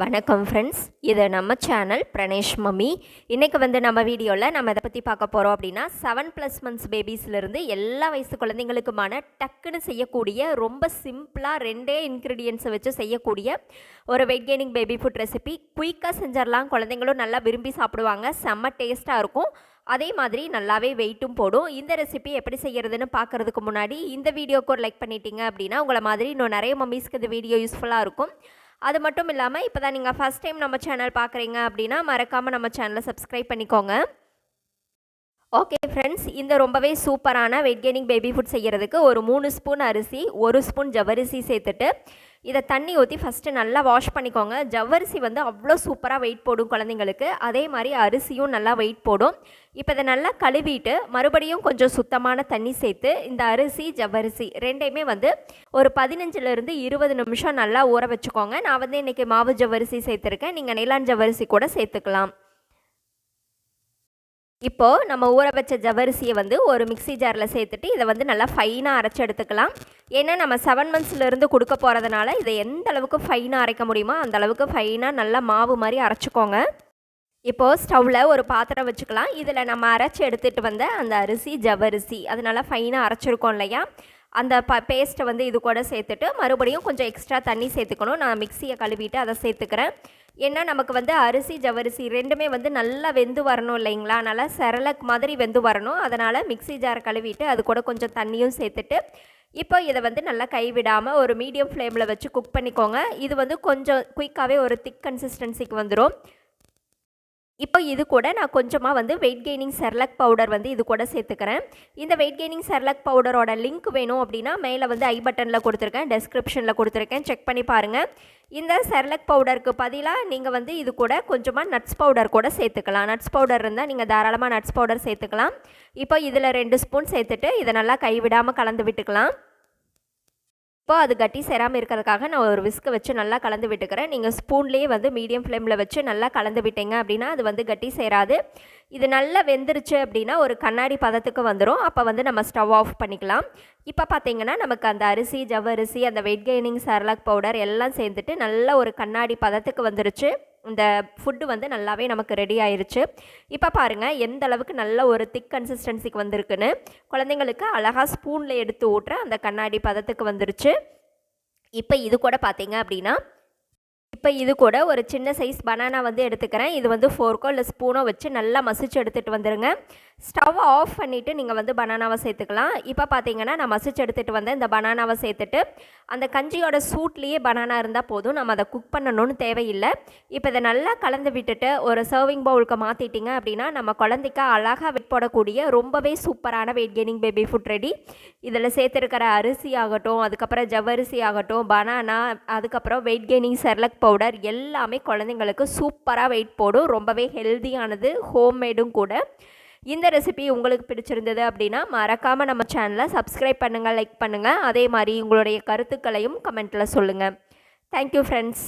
வணக்கம் ஃப்ரெண்ட்ஸ் இது நம்ம சேனல் பிரணேஷ் மம்மி. இன்றைக்கி வந்து நம்ம வீடியோவில் நம்ம இதை பற்றி பார்க்க போகிறோம் அப்படின்னா செவன் ப்ளஸ் மந்த்ஸ் பேபிஸ்லேருந்து எல்லா வயசு குழந்தைங்களுக்குமான டக்குன்னு செய்யக்கூடிய ரொம்ப சிம்பிளாக ரெண்டே இன்க்ரீடியன்ஸை வச்சு செய்யக்கூடிய ஒரு weight gaining baby food recipe குயிக்காக செஞ்சிடலாம். குழந்தைங்களும் நல்லா விரும்பி சாப்பிடுவாங்க. செம்ம டேஸ்ட்டாக இருக்கும். அதே மாதிரி நல்லாவே வெயிட்டும் போடும். இந்த ரெசிபி எப்படி செய்கிறதுன்னு பார்க்குறதுக்கு முன்னாடி இந்த வீடியோக்கு ஒரு லைக் பண்ணிட்டீங்க அப்படின்னா உங்களை மாதிரி இன்னும் நிறைய மம்மீஸ்க்கு இந்த வீடியோ யூஸ்ஃபுல்லாக இருக்கும். அது மட்டும் இல்லாமல் இப்போ தான் நீங்கள் ஃபஸ்ட் டைம் நம்ம சேனல் பார்க்குறீங்க அப்படின்னா மறக்காமல் நம்ம சேனலை சப்ஸ்கிரைப் பண்ணிக்கோங்க. ஓகே ஃப்ரெண்ட்ஸ் இந்த ரொம்பவே சூப்பரான வெயிட் கெய்னிங் பேபி ஃபுட் செய்கிறதுக்கு ஒரு மூணு ஸ்பூன் அரிசி ஒரு ஸ்பூன் ஜவ்வரிசி சேர்த்துட்டு இதை தண்ணி ஊற்றி ஃபஸ்ட்டு நல்லா வாஷ் பண்ணிக்கோங்க. ஜவ்வரிசி வந்து அவ்வளோ சூப்பராக வெயிட் போடும் குழந்தைங்களுக்கு. அதே மாதிரி அரிசியும் நல்லா வெயிட் போடும். இப்போ இதை நல்லா கழுவிட்டு மறுபடியும் கொஞ்சம் சுத்தமான தண்ணி சேர்த்து இந்த அரிசி ஜவ்வரிசி ரெண்டையுமே வந்து ஒரு பதினஞ்சுலேருந்து இருபது நிமிஷம் நல்லா ஊற வச்சுக்கோங்க. நான் வந்து இன்றைக்கி மாவு ஜவ்வரிசி சேர்த்துருக்கேன். நீங்கள் நிலான் ஜவ்வரிசி கூட சேர்த்துக்கலாம். இப்போது நம்ம ஊற வச்ச ஜவரிசியை வந்து ஒரு மிக்சி ஜாரில் சேர்த்துட்டு இதை வந்து நல்லா ஃபைனாக அரைச்சி எடுத்துக்கலாம். ஏன்னா நம்ம செவன் மந்த்ஸ்லேருந்து கொடுக்க போகிறதுனால இதை எந்த அளவுக்கு ஃபைனாக அரைக்க முடியுமோ அந்த அளவுக்கு ஃபைனாக நல்லா மாவு மாதிரி அரைச்சிக்கோங்க. இப்போது ஸ்டவ்வில் ஒரு பாத்திரம் வச்சுக்கலாம். இதில் நம்ம அரைச்சி எடுத்துகிட்டு வந்த அந்த அரிசி ஜவரிசி அது நல்லா ஃபைனாக அரைச்சிருக்கோம் இல்லையா? அந்த ப பேஸ்ட்டை வந்து இது கூட சேர்த்துட்டு மறுபடியும் கொஞ்சம் எக்ஸ்ட்ரா தண்ணி சேர்த்துக்கணும். நான் மிக்சியை கழுவிட்டு அதை சேர்த்துக்கிறேன். ஏன்னா நமக்கு வந்து அரிசி ஜவரிசி ரெண்டுமே வந்து நல்லா வெந்து வரணும் இல்லைங்களா? நல்லா செரலக் மாதிரி வெந்து வரணும். அதனால் மிக்சி ஜாரை கழுவிட்டு அது கூட கொஞ்சம் தண்ணியும் சேர்த்துட்டு இப்போ இதை வந்து நல்லா கைவிடாமல் ஒரு மீடியம் ஃப்ளேமில் வச்சு குக் பண்ணிக்கோங்க. இது வந்து கொஞ்சம் குயிக்காகவே ஒரு திக் கன்சிஸ்டன்சிக்கு வந்துடும் இப்போ இது கூட நான் கொஞ்சமாக வந்து வெயிட் கெய்னிங் செர்லக் பவுடர் வந்து இது கூட சேர்த்துக்கிறேன். இந்த வெயிட் கெய்னிங் செர்லக் பவுடரோட லிங்க் வேணும் அப்படின்னா மேலே வந்து ஐ பட்டனில் கொடுத்துருக்கேன் டெஸ்கிரிப்ஷனில் கொடுத்துருக்கேன். செக் பண்ணி பாருங்கள் இந்த செர்லக் பவுடருக்கு பதிலாக நீங்கள் வந்து இது கூட கொஞ்சமாக நட்ஸ் பவுடர் கூட சேர்த்துக்கலாம். நட்ஸ் பவுடர் இருந்தால் நீங்கள் தாராளமாக நட்ஸ் பவுடர் சேர்த்துக்கலாம். இப்போ இதில் ரெண்டு ஸ்பூன் சேர்த்துட்டு இதை நல்லா கைவிடாமல் கலந்து விட்டுக்கலாம். இப்போ அது கட்டி சேராமல் இருக்கிறதுக்காக நான் ஒரு விஸ்கை வச்சு நல்லா கலந்து விட்டுக்கிறேன். நீங்கள் ஸ்பூன்லேயே வந்து மீடியம் ஃப்ளேமில் வச்சு நல்லா கலந்து விட்டீங்க அப்படின்னா அது வந்து கட்டி சேராது. இது நல்லா வெந்துருச்சு அப்படின்னா ஒரு கண்ணாடி பதத்துக்கு வந்துடும் அப்போ வந்து நம்ம ஸ்டவ் ஆஃப் பண்ணிக்கலாம். இப்போ பார்த்தீங்கன்னா நமக்கு அந்த அரிசி ஜவ்வரிசி அந்த வெயிட் கெய்னிங் சரலாக் பவுடர் எல்லாம் சேர்ந்துட்டு நல்ல ஒரு கண்ணாடி பதத்துக்கு வந்துருச்சு. இந்த ஃபுட்டு வந்து நல்லாவே நமக்கு ரெடி ஆயிருச்சு. இப்போ பாருங்கள் எந்த அளவுக்கு நல்ல ஒரு திக் கன்சிஸ்டன்சிக்கு வந்திருக்குன்னு. குழந்தைங்களுக்கு அழகாக ஸ்பூனில் எடுத்து ஊட்டுற அந்த கண்ணாடி பதத்துக்கு வந்துருச்சு. இப்போ இது கூட பார்த்தீங்க அப்படின்னா இப்போ இது கூட ஒரு சின்ன சைஸ் பனானா வந்து எடுத்துக்கிறேன். இது வந்து ஃபோர்க்கோ இல்லை ஸ்பூனோ வச்சு நல்லா மசிச்சு எடுத்துகிட்டு வந்துடுங்க ஸ்டவ் ஆஃப் பண்ணிவிட்டு நீங்கள் வந்து பனானாவை சேர்த்துக்கலாம். இப்போ பார்த்தீங்கன்னா நான் மசிச்சு எடுத்துகிட்டு வந்தேன் இந்த பனானாவை சேர்த்துட்டு அந்த கஞ்சியோட சூட்லேயே பனானா இருந்தால் போதும். நம்ம அதை குக் பண்ணணும்னு தேவையில்லை. இப்போ இதை நல்லா கலந்து விட்டுட்டு ஒரு சர்விங் பவுலுக்கு மாற்றிட்டிங்க அப்படின்னா நம்ம குழந்தைக்கு அழகாக வெட் போடக்கூடிய ரொம்பவே சூப்பரான weight gaining baby food ready இதில் சேர்த்துருக்கிற அரிசி ஆகட்டும் அதுக்கப்புறம் ஜவ்வரிசி ஆகட்டும் பனானா அதுக்கப்புறம் வெயிட் கெய்னிங் செர்லக் பவுடர் எல்லாமே குழந்தைங்களுக்கு சூப்பராக வெயிட் போடும். ரொம்பவே ஹெல்த்தியானது ஹோம்மேடும் கூட. இந்த ரெசிபி உங்களுக்கு பிடிச்சிருந்தது அப்படின்னா மறக்காமல் நம்ம சேனலை சப்ஸ்கிரைப் பண்ணுங்கள் லைக் பண்ணுங்கள் அதே மாதிரி உங்களுடைய கருத்துக்களையும் கமெண்ட்டில் சொல்லுங்கள் தேங்க்யூ ஃப்ரெண்ட்ஸ்